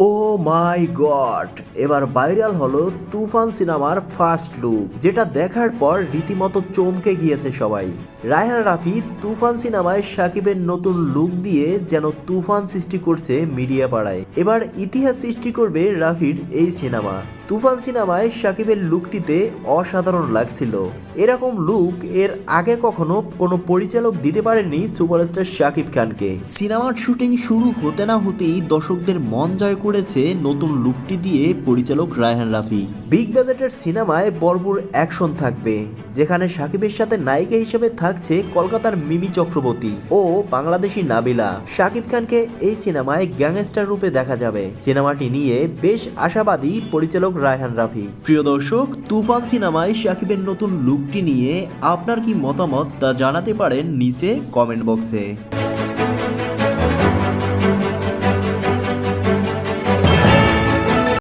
ও মাই god! এবার viral হলো তুফান সিনেমার ফার্স্ট লুক, যেটা দেখার পর রীতিমতো চমকে গিয়েছে সবাই। রায়হান রাফি তুফান সিনেমায় সাকিবের নতুন লুক দিয়ে যেন তুফান সৃষ্টি করছে মিডিয়া পাড়ায় এবার ইতিহাস সৃষ্টি করবে রাফির এই সিনেমা। তুফান সিনেমায় সাকিবের লুকটিতে অসাধারণ লাগছিল। এরকম লুক এর আগে কখনো কোনো পরিচালক দিতে পারেননি সুপারস্টার সাকিব খানকে। সিনেমার শুটিং শুরু হতে না হতেই দর্শকদের মন জয় করেছে নতুন লুকটি দিয়ে পরিচালক রায়হান রাফি। বিগ বাজেটের সিনেমায় বরবুর অ্যাকশন থাকবে, যেখানে সাকিবের সাথে নায়িকা হিসেবে থাকছে কলকাতার মিমি চক্রবর্তী ও বাংলাদেশি নাবিলা। শাকিব খানকে এই সিনেমায় গ্যাংস্টার রূপে দেখা যাবে। সিনেমাটি নিয়ে বেশ আশাবাদী পরিচালক রায়হান রাফি। প্রিয় দর্শক, তুফান সিনেমায় সাকিবের নতুন লুকটি নিয়ে আপনার কি মতামত তা জানাতে পারেন নিচে কমেন্ট বক্সে